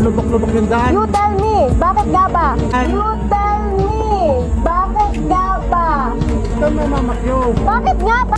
lubak-lubak yung daan. You tell me, bakit nga ba? You tell me, bakit nga ba? Saan may mamakyo? Bakit nga ba?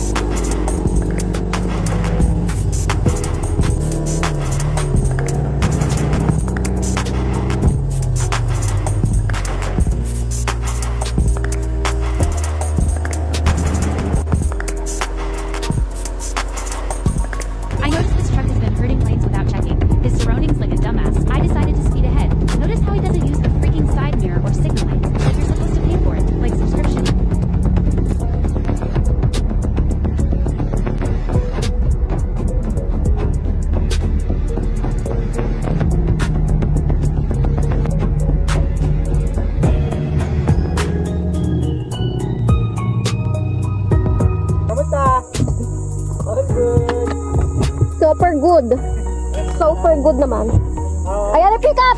Super good. Super good naman. Ayan, pick up!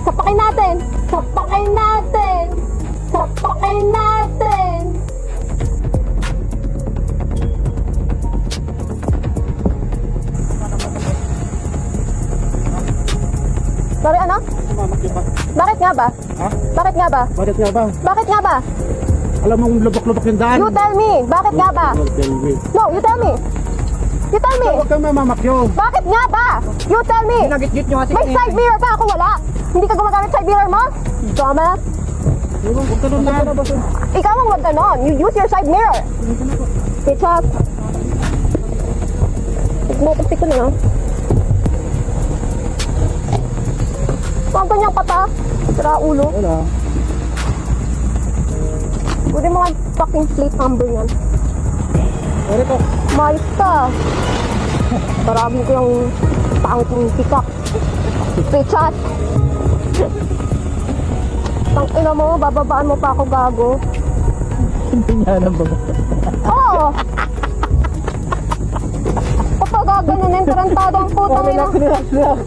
Sapakin natin! Sapakin natin! Sapakin natin! Sorry, ano? Bakit nga ba? Ha? Bakit nga ba? Bakit nga ba? Bakit nga ba? Alam mong lubak-lubak yung daan. You tell me! Bakit nga ba? Oh. No, you tell me! You tell me! Huwag kang mamamakyo. Bakit nga ba? You tell me! Nagit-git nyo kasi. May side mirror ka ako wala! Hindi ka gumagamit side mirror mo? Dumbass! Huwag ka nun na. Ikaw ang wag ganon. You use your side mirror. Bitch up. Motostick ko na nga. Huwag ganyang pata. Sira ulo. Wala. Pwede mo nga fucking plate number yan. Sorry po. Mayos ka. Parami ko yung tangking pikak. Bitch up. Tang ina mo, bababaan mo pa ako gago. Hindi niya alam ba? Oo. Kapag gaganunin, tarantado ang ina. Relax, relax, relax.